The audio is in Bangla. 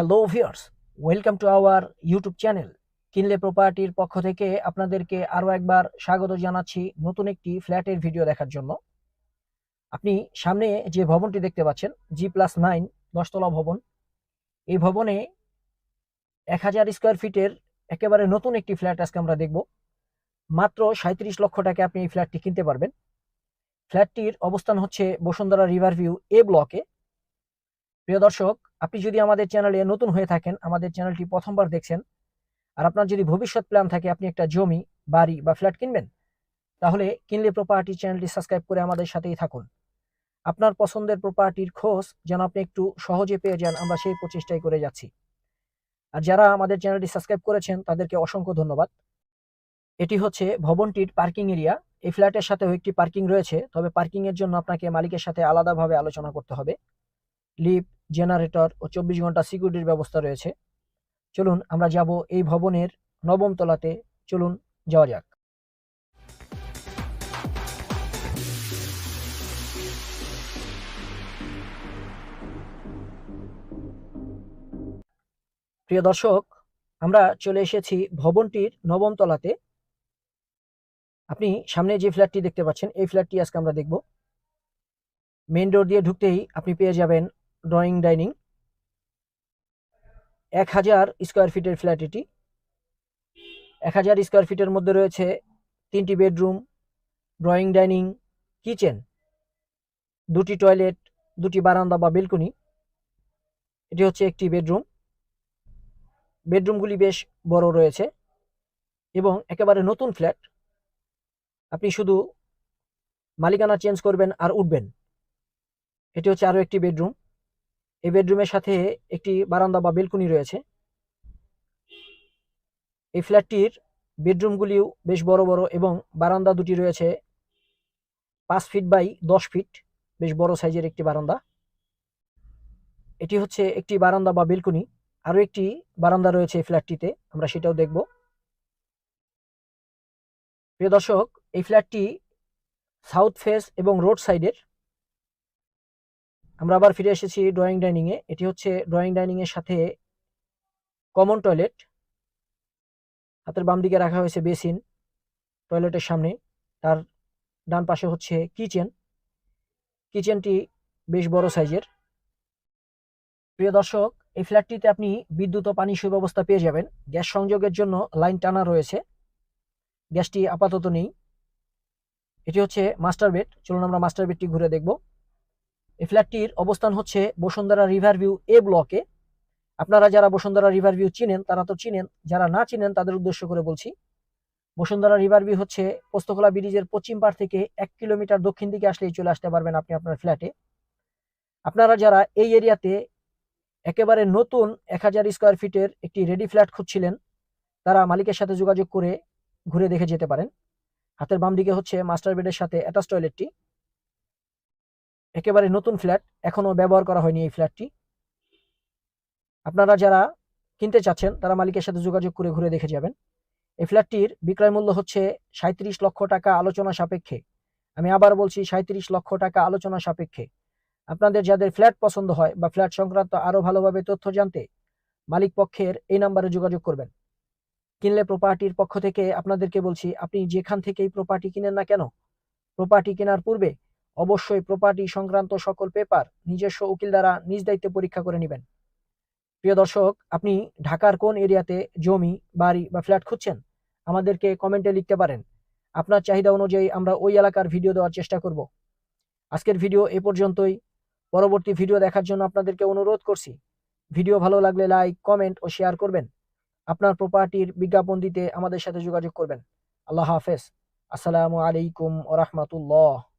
Hello viewers welcome to our YouTube channel কিনলে প্রপার্টির পক্ষ থেকে আপনাদেরকে আরও একবার স্বাগত জানাচ্ছি নতুন একটি ফ্ল্যাটের ভিডিও দেখার জন্য। আপনি সামনে যে ভবনটি দেখতে পাচ্ছেন জি প্লাস নাইন দশতলা ভবন, এই ভবনে এক হাজার স্কোয়ার ফিটের একেবারে নতুন একটি ফ্ল্যাট আজকে আমরা দেখব। মাত্র সাঁত্রিশ লক্ষ টাকা আপনি এই ফ্ল্যাটটি কিনতে পারবেন। ফ্ল্যাটটির অবস্থান হচ্ছে বসুন্ধরা রিভার ভিউ এ ব্লকে। প্রিয় দর্শক আপনি যদি আমাদের চ্যানেলে নতুন হয়ে থাকেন, আমাদের চ্যানেলটি প্রথমবার দেখছেন, আর আপনার যদি ভবিষ্যৎ প্ল্যান থাকে আপনি একটা জমি, বাড়ি বা ফ্ল্যাট কিনবেন, তাহলে কিনলে প্রপার্টি চ্যানেলটি সাবস্ক্রাইব করে আমাদের সাথেই থাকুন। আপনার পছন্দের প্রপার্টির খোঁজ যেন আপনি একটু সহজে পেয়ে যান, আমরা সেই প্রচেষ্টাই করে যাচ্ছি। আর যারা আমাদের চ্যানেলটি সাবস্ক্রাইব করেছেন, তাদেরকে অসংখ্য ধন্যবাদ। এটি হচ্ছে ভবনটির পার্কিং এরিয়া এই ফ্ল্যাটের সাথেও একটি পার্কিং রয়েছে, তবে পার্কিংয়ের জন্য আপনাকে মালিকের সাথে আলাদাভাবে আলোচনা করতে হবে। লিফট জেনারেটর ও চব্বিশ ঘণ্টা সিকিউরিটির ব্যবস্থা রয়েছে। চলুন আমরা যাব এই ভবনের নবম তলাতে। চলুন যাওয়া যাক। প্রিয় দর্শক, আমরা চলে এসেছি ভবনটির নবম তলাতে। আপনি সামনে যে ফ্ল্যাটটি দেখতে পাচ্ছেন, এই ফ্ল্যাটটি আজকে আমরা দেখব। মেইন ডোর দিয়ে ঢুকতেই আপনি পেয়ে যাবেন ড্রয়িং ডাইনিং এক হাজার স্কোয়ার ফিটের ফ্ল্যাট এটি। এক হাজার স্কোয়ার ফিটের মধ্যে রয়েছে তিনটি বেডরুম ড্রয়িং ডাইনিং কিচেন দুটি টয়লেট দুটি বারান্দা বা বেলকনি এটি হচ্ছে একটি বেডরুম বেডরুমগুলি বেশ বড় রয়েছে এবং একেবারে নতুন ফ্ল্যাট আপনি শুধু মালিকানা চেঞ্জ করবেন আর উঠবেন। এটি হচ্ছে আরও একটি বেডরুম এই বেডরুমের সাথে একটি বারান্দা বা বেলকুনি রয়েছে। এই ফ্ল্যাটটির বেডরুমগুলিও বেশ বড় বড় এবং বারান্দা দুটি রয়েছে পাঁচ ফিট বাই দশ ফিট বেশ বড় সাইজের একটি বারান্দা। এটি হচ্ছে একটি বারান্দা বা বেলকুনি আরও একটি বারান্দা রয়েছে এই ফ্ল্যাটটিতে আমরা সেটাও দেখব। প্রিয় দর্শক, এই ফ্ল্যাটটি সাউথ ফেস এবং রোড সাইডের আমরা আবার ফিরে এসেছি ড্রয়িং ডাইনিংয়ে এটি হচ্ছে ড্রয়িং ডাইনিংয়ের সাথে কমন টয়লেট হাতের বাম দিকে রাখা হয়েছে বেসিন টয়লেটের সামনে। তার ডান পাশে হচ্ছে কিচেন কিচেনটি বেশ বড় সাইজের প্রিয় দর্শক, এই ফ্ল্যাটটিতে আপনি বিদ্যুৎ ও পানি সুব্যবস্থা পেয়ে যাবেন। গ্যাস সংযোগের জন্য লাইন টানা রয়েছে। গ্যাসটি আপাতত নেই। এটি হচ্ছে মাস্টার বেড চলুন আমরা মাস্টার বেডটি ঘুরে দেখব। এই ফ্ল্যাটটির অবস্থান হচ্ছে বসুন্ধরা রিভার ভিউ এ ব্লকে। আপনারা যারা বসুন্ধরা রিভার ভিউ চিনেন, তারা তো চিনেন, যারা না চিনেন, তাদের উদ্দেশ্য করে বলছি, বসুন্ধরা রিভার ভিউ হচ্ছে পোস্তকলা ব্রিজের পশ্চিম পার থেকে এক কিলোমিটার দক্ষিণ দিকে আসলেই চলে আসতে পারবেন আপনি আপনার ফ্ল্যাটে। আপনারা যারা এই এরিয়াতে একেবারে নতুন এক হাজার স্কোয়ার ফিটের একটি রেডি ফ্ল্যাট খুঁজছিলেন, তারা মালিকের সাথে যোগাযোগ করে ঘুরে দেখে যেতে পারেন। হাতের বাম দিকে হচ্ছে মাস্টার বেডের সাথে অ্যাটাচ টয়লেটটি। একেবারে নতুন ফ্ল্যাট এখনও ব্যবহার করা হয়নি এই ফ্ল্যাটটি। আপনারা যারা কিনতে চাচ্ছেন, তারা মালিকের সাথে যোগাযোগ করে ঘুরে দেখে যাবেন। এই ফ্ল্যাটটির বিক্রয় মূল্য হচ্ছে সাঁত্রিশ লক্ষ টাকা আলোচনা সাপেক্ষে। আমি আবার বলছি সাঁত্রিশ লক্ষ টাকা আলোচনা সাপেক্ষে। আপনাদের যাদের ফ্ল্যাট পছন্দ হয় বা ফ্ল্যাট সংক্রান্ত আরও ভালোভাবে তথ্য জানতে, মালিক পক্ষের এই নাম্বারে যোগাযোগ করবেন। কিনলে প্রপার্টির পক্ষ থেকে আপনাদেরকে বলছি, আপনি যেখান থেকেই প্রপার্টি কিনেন না কেন প্রপার্টি কেনার পূর্বে অবশ্যই প্রপার্টি সংক্রান্ত সকল পেপার নিজস্ব উকিল দ্বারা নিজ দায়িত্বে পরীক্ষা করে নেবেন। প্রিয় দর্শক, আপনি ঢাকার কোন এরিয়াতে জমি, বাড়ি বা ফ্ল্যাট খুঁজছেন? আমাদেরকে কমেন্টে লিখতে পারেন। আপনার চাহিদা অনুযায়ী আমরা ওই এলাকার ভিডিও দেওয়ার চেষ্টা করব। আজকের ভিডিও এ পর্যন্তই। পরবর্তী ভিডিও দেখার জন্য আপনাদেরকে অনুরোধ করছি। ভিডিও ভালো লাগলে লাইক কমেন্ট ও শেয়ার করবেন। আপনার প্রপার্টির বিজ্ঞাপন দিতে আমাদের সাথে যোগাযোগ করবেন। আল্লাহ হাফেজ। আসসালামু আলাইকুম ওরহমতুল্লাহ